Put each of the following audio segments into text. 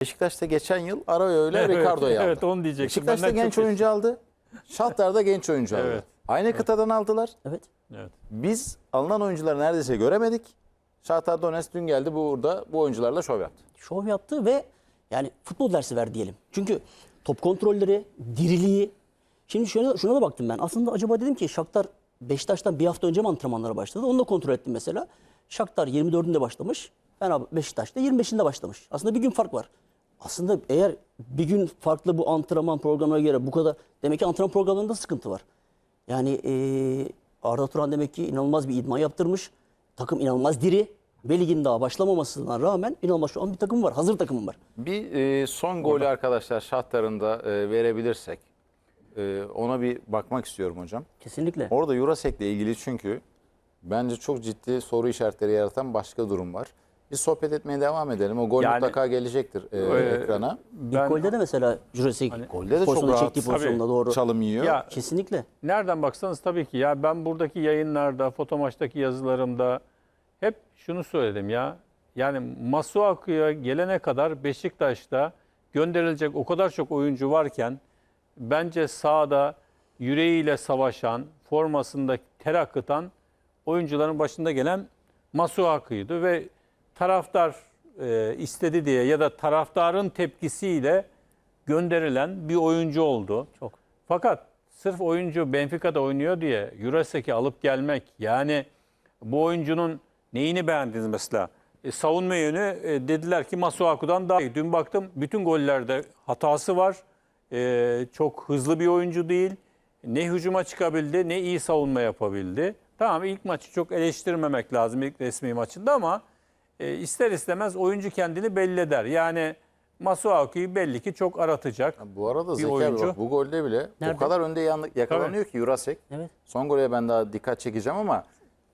Beşiktaş'ta geçen yıl Arroyo ile Evet, Ricardo'yu aldı. Evet onu diyecektim. Beşiktaş'ta Benden genç oyuncu aldı. Shakhtar'da genç oyuncu aldı. Evet. Aynı kıtadan aldılar. Evet. Evet. Biz alınan oyuncuları neredeyse göremedik. Shakhtar Donetsk dün geldi burada bu oyuncularla şov yaptı. Şov yaptı ve yani futbol dersi ver diyelim. Çünkü top kontrolleri, diriliği. Şimdi şuna, şuna da baktım ben. Aslında acaba dedim ki Shakhtar Beşiktaş'tan bir hafta önce mi antrenmanlara başladı? Onu da kontrol ettim mesela. Shakhtar 24'ünde başlamış. Ben Beşiktaş'ta 25'inde başlamış. Aslında bir gün fark var. Aslında eğer bir gün farklı bu antrenman programına göre bu kadar demek ki antrenman programlarında sıkıntı var. Yani eee Arda Turan demek ki inanılmaz bir idman yaptırmış. Takım inanılmaz diri. Ve ligin daha başlamamasına rağmen inanılmaz şu an bir takım var. Hazır takımım var. Bir e, son golü arkadaşlar Shakhtar'ın da e, verebilirsek e, ona bir bakmak istiyorum hocam. Kesinlikle. Orada Jurasek'le ilgili çünkü bence çok ciddi soru işaretleri yaratan başka durum var. Biz sohbet etmeye devam edelim. O gol Yani- mutlaka gelecektir e, Ee, ekrana. Ben, İlk golde de mesela Jurassic Golde de çok pozisyonu rahat çektiği pozisyonda doğru. çalım yiyor. Ya Kesinlikle. nereden baksanız tabii ki ya ben buradaki yayınlarda, fotomaçtaki yazılarımda hep şunu söyledim ya. Yani Masuaku'ya gelene kadar Beşiktaş'ta gönderilecek o kadar çok oyuncu varken bence sahada yüreğiyle savaşan, formasında ter akıtan oyuncuların başında gelen Masuaku'ydu ve taraftar e, istedi diye ya da taraftarın tepkisiyle gönderilen bir oyuncu oldu. Çok. Fakat sırf oyuncu Benfica'da oynuyor diye Jurasek'i alıp gelmek yani bu oyuncunun neyini beğendiniz mesela? E, savunma yönü e, dediler ki Masuaku'dan daha iyi. Dün baktım bütün gollerde hatası var. E, çok hızlı bir oyuncu değil. Ne hücuma çıkabildi ne iyi savunma yapabildi. Tamam ilk maçı çok eleştirmemek lazım ilk resmi maçında ama e, ister istemez oyuncu kendini belli eder. Yani Masuaku'yu belli ki çok aratacak. Bu arada Bir Zeki abi oyuncu. bak bu golde bile Nerede? o kadar önde yan- yakalanıyor ki Jurasek. Evet. Son gole ben daha dikkat çekeceğim ama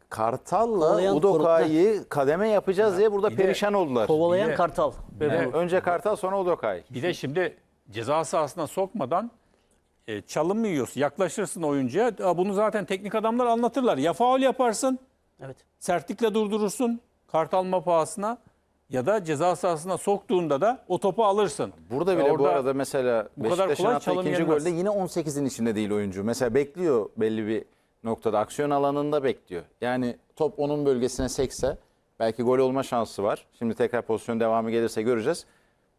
Kartal'la Kovalayan Udokay'ı kademe yapacağız diye burada bir de perişan oldular. Kovalayan Bir de- Kartal. De- Yani önce Kartal sonra Udokay. Bir de şimdi ceza sahasına sokmadan e, çalım mı yiyorsun? Yaklaşırsın oyuncuya. Aa, Bunu zaten teknik adamlar anlatırlar. Ya faul yaparsın, Evet. sertlikle durdurursun kart alma pahasına ya da ceza sahasına soktuğunda da o topu alırsın. Burada bile bu Orada arada mesela bu kadar Beşiktaş'ın kolay attığı çalım ikinci yenmez. golde yine 18'in içinde değil oyuncu. Mesela bekliyor belli bir noktada. Aksiyon alanında bekliyor. Yani top onun bölgesine sekse belki gol olma şansı var. Şimdi tekrar pozisyon devamı gelirse göreceğiz.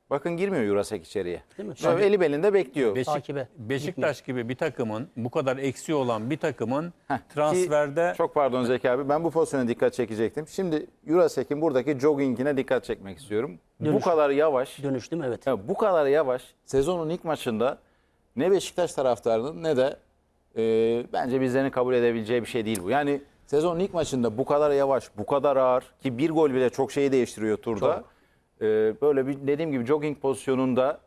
Bakın girmiyor Jurasek içeriye. Değil mi? Böyle eli belinde bekliyor. Beşik- Takibe. Beşiktaş gibi bir takımın bu kadar eksiği olan bir takımın Heh, transferde ki- çok pardon Zeki abi. Ben bu pozisyona dikkat çekecektim. Şimdi Jurasek'in buradaki joggingine dikkat çekmek istiyorum. Bu Dönüş. kadar yavaş, Dönüş değil mi? Evet. ya bu kadar yavaş sezonun ilk maçında ne Beşiktaş taraftarının ne de e, bence bizlerin kabul edebileceği bir şey değil bu. Yani sezonun ilk maçında bu kadar yavaş, bu kadar ağır ki bir gol bile çok şeyi değiştiriyor turda. E, böyle bir dediğim gibi jogging pozisyonunda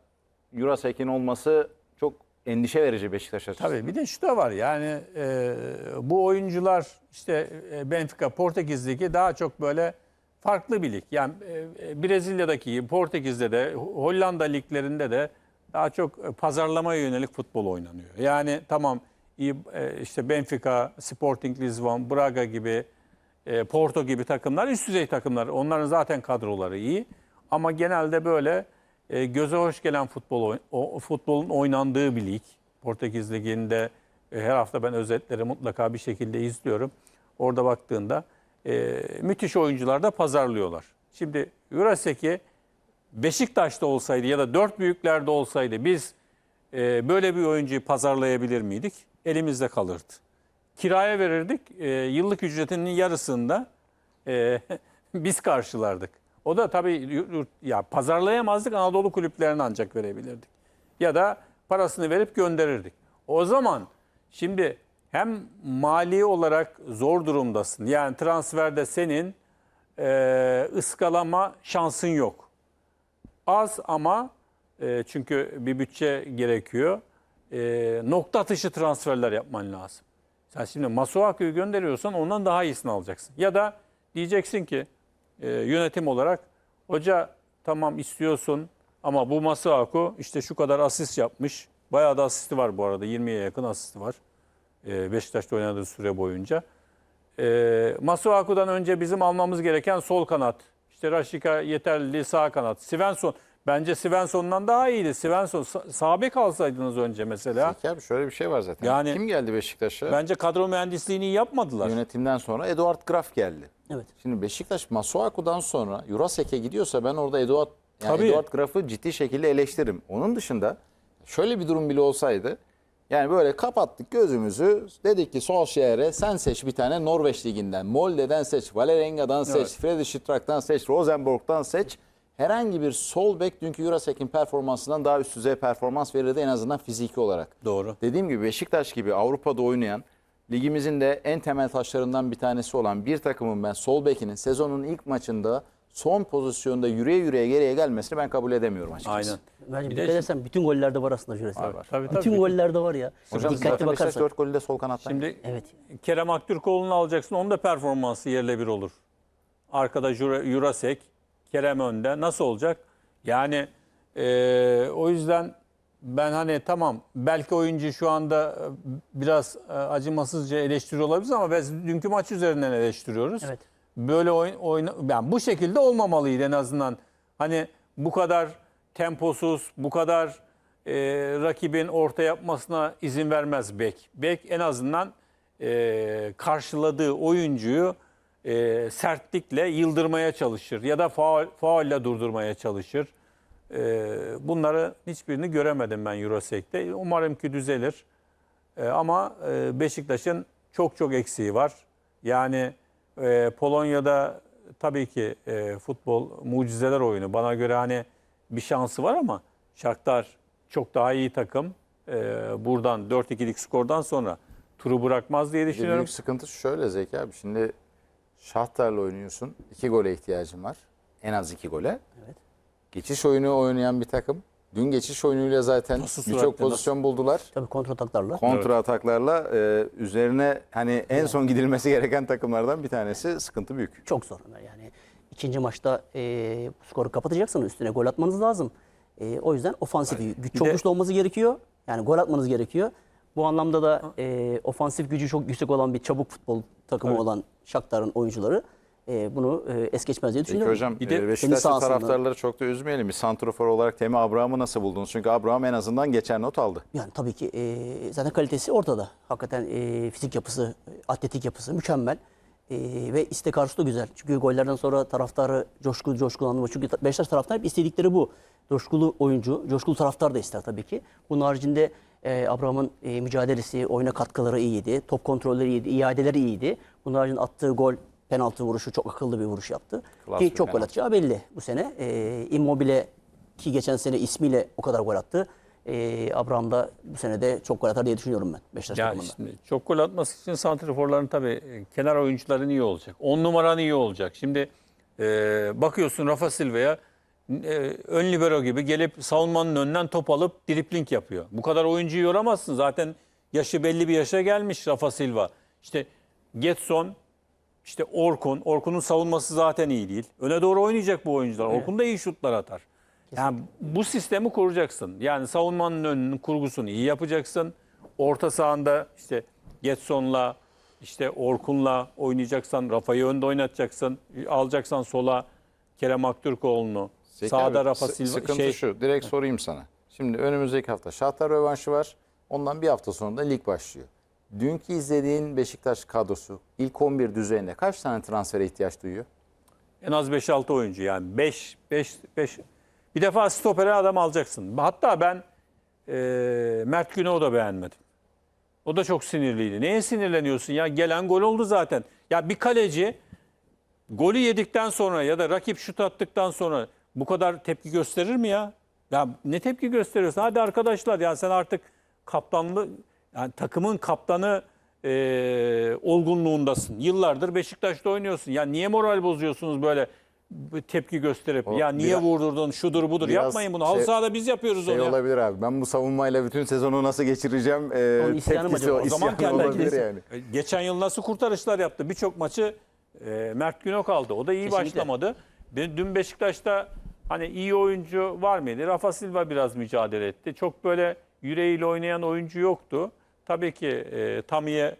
Jurasek'in olması çok endişe verici Beşiktaş açısından. Tabii bir de şu da var yani e, bu oyuncular işte e, Benfica Portekiz Ligi daha çok böyle farklı bir lig. Yani e, Brezilya'daki gibi Portekiz'de de Hollanda liglerinde de daha çok e, pazarlamaya yönelik futbol oynanıyor. Yani tamam e, işte Benfica, Sporting Lisbon, Braga gibi e, Porto gibi takımlar üst düzey takımlar. Onların zaten kadroları iyi. Ama genelde böyle e, göze hoş gelen futbol o, futbolun oynandığı bir lig. Portekiz Ligi'nde e, her hafta ben özetleri mutlaka bir şekilde izliyorum. Orada baktığında e, müthiş oyuncular da pazarlıyorlar. Şimdi Jurasek'i Beşiktaş'ta olsaydı ya da dört büyüklerde olsaydı biz e, böyle bir oyuncuyu pazarlayabilir miydik? Elimizde kalırdı. Kiraya verirdik. e, yıllık ücretinin yarısında e, biz karşılardık. O da tabii ya pazarlayamazdık Anadolu kulüplerine ancak verebilirdik. Ya da parasını verip gönderirdik. O zaman şimdi hem mali olarak zor durumdasın. Yani transferde senin e, ıskalama şansın yok. Az ama e, çünkü bir bütçe gerekiyor. E, nokta atışı transferler yapman lazım. Sen şimdi Masuaku'yu gönderiyorsan ondan daha iyisini alacaksın. Ya da diyeceksin ki e, yönetim olarak hoca tamam istiyorsun ama bu Masuaku işte şu kadar asist yapmış. Bayağı da asisti var bu arada. 20'ye yakın asisti var. E, Beşiktaş'ta oynadığı süre boyunca. E, Masuaku'dan önce bizim almamız gereken sol kanat. İşte Raşika yeterli sağ kanat. Svensson. Bence Svensson'dan daha iyiydi. Svensson sa- sağ bek alsaydınız önce mesela. Zeki abi şöyle bir şey var zaten. Yani- Kim geldi Beşiktaş'a? Bence kadro mühendisliğini iyi yapmadılar. Yönetimden sonra Eduard Graf geldi. Evet. Şimdi Beşiktaş Masuaku'dan sonra Jurasek'e gidiyorsa ben orada Eduard, yani Tabii. Eduard Graf'ı ciddi şekilde eleştiririm. Onun dışında şöyle bir durum bile olsaydı yani böyle kapattık gözümüzü dedik ki Solskjaer'e sen seç bir tane Norveç liginden. Molde'den seç, Valeringa'dan seç, Evet. Freddy Schitrak'tan seç, Rosenborg'dan seç. Herhangi bir sol bek dünkü Jurasek'in performansından daha üst düzey performans verirdi en azından fiziki olarak. Doğru. Dediğim gibi Beşiktaş gibi Avrupa'da oynayan ligimizin de en temel taşlarından bir tanesi olan bir takımın ben sol bekinin sezonun ilk maçında son pozisyonda yürüye yürüye geriye gelmesini ben kabul edemiyorum açıkçası. Aynen. Bence Bir dikkat de- edersen bütün gollerde var aslında Jurasek. Var, var. Tabii, tabii. Bütün gollerde var ya. Hocam dikkatli bakarsan. 4 golü de sol kanattan. Şimdi Evet. Kerem Aktürkoğlu'nu alacaksın. Onun da performansı yerle bir olur. Arkada Jura- Jurasek, Kerem önde. Nasıl olacak? Yani eee, o yüzden ben hani tamam belki oyuncu şu anda e, biraz e, acımasızca eleştiriyor olabilir ama biz dünkü maç üzerinden eleştiriyoruz. Evet. Böyle oyun, oyna, yani bu şekilde olmamalıydı en azından. Hani bu kadar temposuz, bu kadar e, rakibin orta yapmasına izin vermez bek. Bek en azından e, karşıladığı oyuncuyu e, sertlikle yıldırmaya çalışır ya da faul, faulle durdurmaya çalışır. E, bunları hiçbirini göremedim ben Eurosek'te. Umarım ki düzelir. E, ama e, Beşiktaş'ın çok çok eksiği var. Yani e, Polonya'da tabii ki e, futbol mucizeler oyunu. Bana göre hani bir şansı var ama Shakhtar çok daha iyi takım. E, buradan 4-2'lik skordan sonra turu bırakmaz diye düşünüyorum. büyük sıkıntı şöyle Zeki abi. Şimdi Şahtar'la oynuyorsun. 2 gole ihtiyacın var. En az 2 gole. Evet. Geçiş oyunu oynayan bir takım. Dün geçiş oyunuyla zaten Nasıl birçok pozisyon buldular. Tabii kontrataklarla. kontra ataklarla e, üzerine hani en son gidilmesi gereken takımlardan bir tanesi sıkıntı büyük. Çok zor. Yani ikinci maçta e, skoru kapatacaksınız. Üstüne gol atmanız lazım. E, o yüzden ofansif güç çok de- güçlü olması gerekiyor. Yani gol atmanız gerekiyor. Bu anlamda da e, ofansif gücü çok yüksek olan bir çabuk futbol takımı Evet. olan Shakhtar'ın oyuncuları e, bunu e, es geçmez diye Peki düşünüyorum. hocam Bir de e, Beşiktaşlı sahasında- taraftarları çok da üzmeyelim. Bir santrofor olarak Temi Abraham'ı nasıl buldunuz? Çünkü Abraham en azından geçen not aldı. Yani tabii ki e, zaten kalitesi ortada. Hakikaten e, fizik yapısı, atletik yapısı mükemmel. E, ve istek arzusu da güzel. Çünkü gollerden sonra taraftarı coşkulu coşkulandı. Çünkü Beşiktaş taraftar hep istedikleri bu. Coşkulu oyuncu, coşkulu taraftar da ister tabii ki. Bunun haricinde e, Abraham'ın e, mücadelesi, oyuna katkıları iyiydi. Top kontrolleri iyiydi, iadeleri iyiydi. Bunun haricinde attığı gol, penaltı vuruşu çok akıllı bir vuruş yaptı. Klas ki çok gol penaltı. atacağı belli bu sene. E, Immobile ki geçen sene ismiyle o kadar gol attı. Ee, Abraham da bu sene de çok gol atar diye düşünüyorum ben Beşiktaş Yani takımında. şimdi çok gol atması için santriforların tabii e, kenar oyuncuların iyi olacak. 10 numaran iyi olacak. Şimdi e, bakıyorsun Rafa Silva'ya e, ön libero gibi gelip savunmanın önünden top alıp dripling yapıyor. Bu kadar oyuncuyu yoramazsın. Zaten yaşı belli bir yaşa gelmiş Rafa Silva. İşte Getson, işte Orkun. Orkun'un savunması zaten iyi değil. Öne doğru oynayacak bu oyuncular. Orkun da iyi şutlar atar. Yani bu sistemi kuracaksın. Yani savunmanın önünün kurgusunu iyi yapacaksın. Orta sahanda işte Getson'la işte Orkun'la oynayacaksan Rafa'yı önde oynatacaksın. Alacaksan sola Kerem Aktürkoğlu'nu. Zeki Sağda abi, Rafa Silva Sıkıntı şey şu. Direkt sorayım sana. Şimdi önümüzdeki hafta Şahtar rövanşı var. Ondan bir hafta sonra da lig başlıyor. Dünkü izlediğin Beşiktaş kadrosu ilk 11 düzeyinde kaç tane transfere ihtiyaç duyuyor? en az 5-6 oyuncu yani 5 5 5 bir defa stopere adam alacaksın. Hatta ben e, Mert Günok'u da beğenmedim. O da çok sinirliydi. Neye sinirleniyorsun ya? Gelen gol oldu zaten. Ya bir kaleci golü yedikten sonra ya da rakip şut attıktan sonra bu kadar tepki gösterir mi ya? Ya ne tepki gösteriyorsun? Hadi arkadaşlar ya sen artık kaptanlı yani takımın kaptanı e, olgunluğundasın. Yıllardır Beşiktaş'ta oynuyorsun. Ya niye moral bozuyorsunuz böyle bir tepki gösterip? O ya niye biraz- vurdurdun şudur budur yapmayın bunu. Halı şey- sahada biz yapıyoruz Şey onu ya. olabilir abi. Ben bu savunmayla bütün sezonu nasıl geçireceğim? E, Onun tepkisi acaba? o, O zaman olabilir yani. E, Geçen yıl nasıl kurtarışlar yaptı? Birçok maçı e, Mert Günok aldı. O da iyi Kesinlikle. başlamadı. Dün Beşiktaş'ta hani iyi oyuncu var mıydı? Rafa Silva biraz mücadele etti. Çok böyle yüreğiyle oynayan oyuncu yoktu. Tabii ki e, Tamiye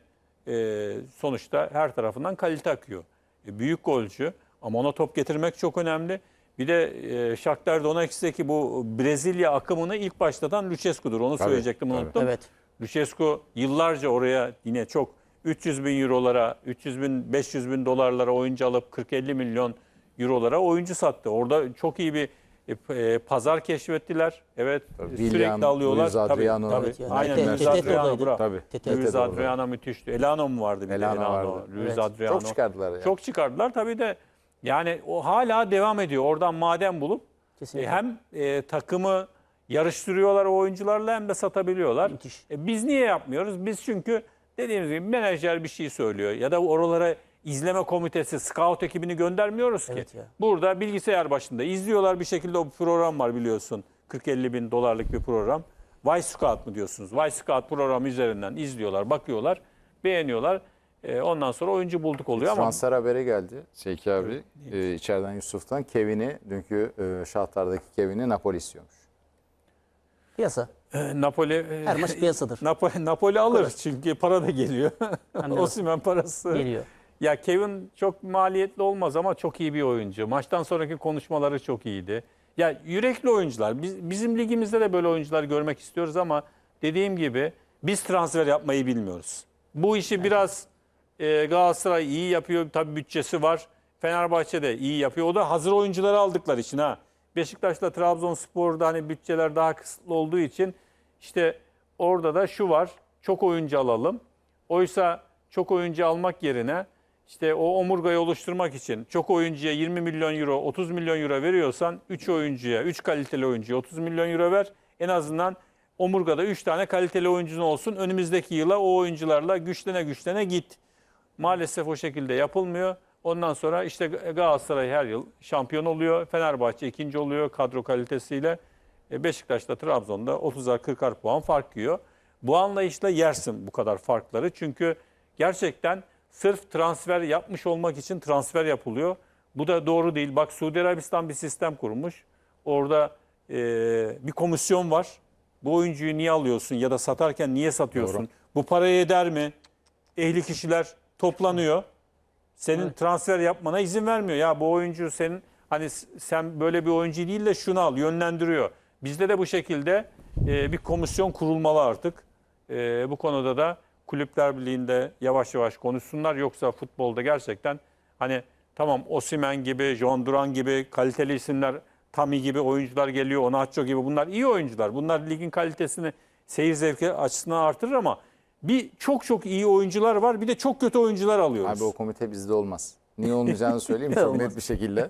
e, sonuçta her tarafından kalite akıyor. E, büyük golcü ama ona top getirmek çok önemli. Bir de e, Shakhtar Donetsk'teki bu Brezilya akımını ilk başlatan Lucescu'dur. Onu Tabii, söyleyecektim tabii. unuttum. Evet. Lucescu yıllarca oraya yine çok 300 bin eurolara, 300 bin, 500 bin dolarlara oyuncu alıp 40-50 milyon eurolara oyuncu sattı. Orada çok iyi bir e, e, pazar keşfettiler. Evet Tabii, sürekli alıyorlar. Luis Adriano. Tabii, tabii. Aynen Luis Adriano. bravo. Tabii. Luis. Adriano müthişti. Elano mu vardı bir de? Elano Elano, vardı. Luis Evet. Adriano. Çok çıkardılar ya. Çok çıkardılar tabii de yani o hala devam ediyor. Oradan maden bulup Kesinlikle. e, hem e, takımı yarıştırıyorlar o oyuncularla hem de satabiliyorlar. Müthiş. E, biz niye yapmıyoruz? Biz çünkü dediğimiz gibi menajer bir şey söylüyor ya da oralara izleme komitesi, scout ekibini göndermiyoruz ki. Evet ya. Burada bilgisayar başında izliyorlar bir şekilde o program var biliyorsun. 40-50 bin dolarlık bir program. Y Scout mu diyorsunuz? Y Scout programı üzerinden izliyorlar, bakıyorlar, beğeniyorlar. E, ondan sonra oyuncu bulduk oluyor ama Transfer haberi geldi Seyki abi. Ee, içeriden Yusuf'tan Kevin'i, dünkü e, Şahtar'daki Kevin'i Napoli istiyormuş. Piyasa. e, Napoli e, Her maç piyasadır. Napoli, Napoli alır çünkü para da geliyor. Osimhen parası. Geliyor. Ya Kevin çok maliyetli olmaz ama çok iyi bir oyuncu. Maçtan sonraki konuşmaları çok iyiydi. Ya yürekli oyuncular. Biz, bizim ligimizde de böyle oyuncular görmek istiyoruz ama dediğim gibi biz transfer yapmayı bilmiyoruz. Bu işi biraz e, Galatasaray iyi yapıyor. Tabii bütçesi var. Fenerbahçe de iyi yapıyor. O da hazır oyuncuları aldıkları için ha. Beşiktaş'la Trabzonspor'da hani bütçeler daha kısıtlı olduğu için işte orada da şu var. Çok oyuncu alalım. Oysa çok oyuncu almak yerine işte o omurgayı oluşturmak için çok oyuncuya 20 milyon euro, 30 milyon euro veriyorsan 3 oyuncuya, 3 kaliteli oyuncuya 30 milyon euro ver. En azından omurgada 3 tane kaliteli oyuncun olsun. Önümüzdeki yıla o oyuncularla güçlene güçlene git. Maalesef o şekilde yapılmıyor. Ondan sonra işte Galatasaray her yıl şampiyon oluyor. Fenerbahçe ikinci oluyor kadro kalitesiyle. E, Beşiktaş'ta Trabzon'da 30'ar 40'ar puan fark yiyor. Bu anlayışla yersin bu kadar farkları. Çünkü gerçekten sırf transfer yapmış olmak için transfer yapılıyor. Bu da doğru değil. Bak Suudi Arabistan bir sistem kurmuş. Orada e, bir komisyon var. Bu oyuncuyu niye alıyorsun ya da satarken niye satıyorsun? Bu paraya eder mi? Ehli kişiler toplanıyor. Senin transfer yapmana izin vermiyor. Ya bu oyuncu senin hani sen böyle bir oyuncu değil de şunu al yönlendiriyor. Bizde de bu şekilde e, bir komisyon kurulmalı artık. E, bu konuda da Kulüpler Birliği'nde yavaş yavaş konuşsunlar. Yoksa futbolda gerçekten hani tamam Osimen gibi, John Duran gibi kaliteli isimler, Tami gibi oyuncular geliyor, Onaço gibi bunlar iyi oyuncular. Bunlar ligin kalitesini seyir zevki açısından artırır ama bir çok çok iyi oyuncular var bir de çok kötü oyuncular alıyoruz. Abi o komite bizde olmaz. Niye olmayacağını söyleyeyim çok net bir şekilde.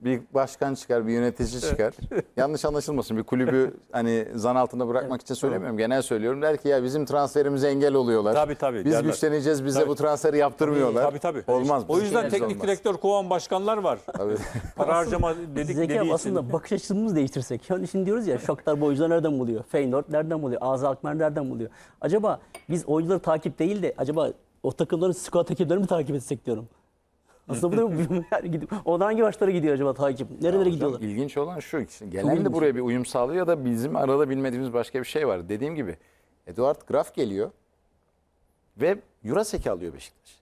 Bir başkan çıkar, bir yönetici çıkar. Yanlış anlaşılmasın bir kulübü hani zan altında bırakmak için söylemiyorum. Genel söylüyorum. Der ki ya bizim transferimize engel oluyorlar. Tabii, tabii, Biz derler. güçleneceğiz, bize Tabii. bu transferi yaptırmıyorlar. Tabii tabii. Olmaz. O yüzden teknik olmaz. direktör kovan başkanlar var. Tabii. Para harcama dedik Zeki dediği abi için. aslında bakış açımızı değiştirsek. Yani şimdi diyoruz ya Shakhtar bu oyuncuları nereden buluyor? Feyenoord nereden buluyor? Aza Alkmaar nereden buluyor? Acaba biz oyuncuları takip değil de acaba o takımların scout ekiplerini mi takip etsek diyorum. Aslında bu da yani gidip oradan hangi maçlara gidiyor acaba takip? Nerelere Hocam, gidiyorlar? İlginç olan şu. Gelen de buraya bir uyum sağlıyor ya da bizim arada bilmediğimiz başka bir şey var. Dediğim gibi Eduard Graf geliyor ve Jurasek'i alıyor Beşiktaş.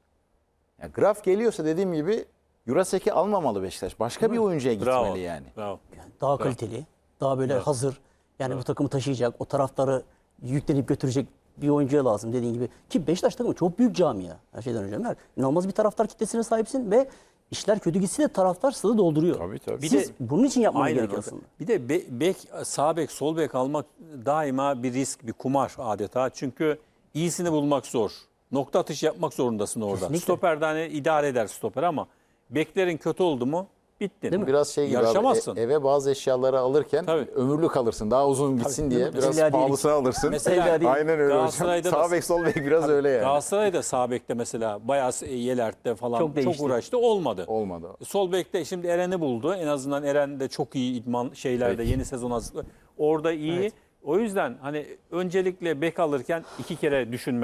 Yani Graf geliyorsa dediğim gibi Jurasek'i almamalı Beşiktaş. Başka bir oyuncuya gitmeli Bravo. yani. Bravo. Daha kaliteli, daha böyle hazır. Yani bu takımı taşıyacak, o taraftarı yüklenip götürecek bir oyuncuya lazım dediğin gibi. Ki Beşiktaş takımı çok büyük camia. Her şeyden önce. Ömer. İnanılmaz bir taraftar kitlesine sahipsin ve işler kötü gitse de taraftar stadı dolduruyor. Tabii, tabii. Bir Siz de- bunun için yapmanız Aynen gerekiyor öyle. aslında. Bir de be- bek, sağ bek, sol bek almak daima bir risk, bir kumar adeta. Çünkü iyisini bulmak zor. Nokta atış yapmak zorundasın orada. Kesinlikle. Stoper'de hani idare eder stoper ama beklerin kötü oldu mu bittin. Değil mi? Biraz şey gibi abi, Yarışamazsın. e- eve bazı eşyaları alırken Tabii. ömürlü kalırsın. Daha uzun gitsin diye biraz değil. pahalısını alırsın. Mesela. Aynen öyle hocam. Sağ bek sol bek biraz öyle yani. Galatasaray'da sağ bekte mesela bayağı Yelert'te falan Çok çok, değişti. uğraştı olmadı. Olmadı. Sol bekte şimdi Eren'i buldu. En azından Eren de çok iyi idman şeylerde Peki. yeni sezon hazırlığı. Orada iyi. O yüzden hani öncelikle bek alırken iki kere düşünmek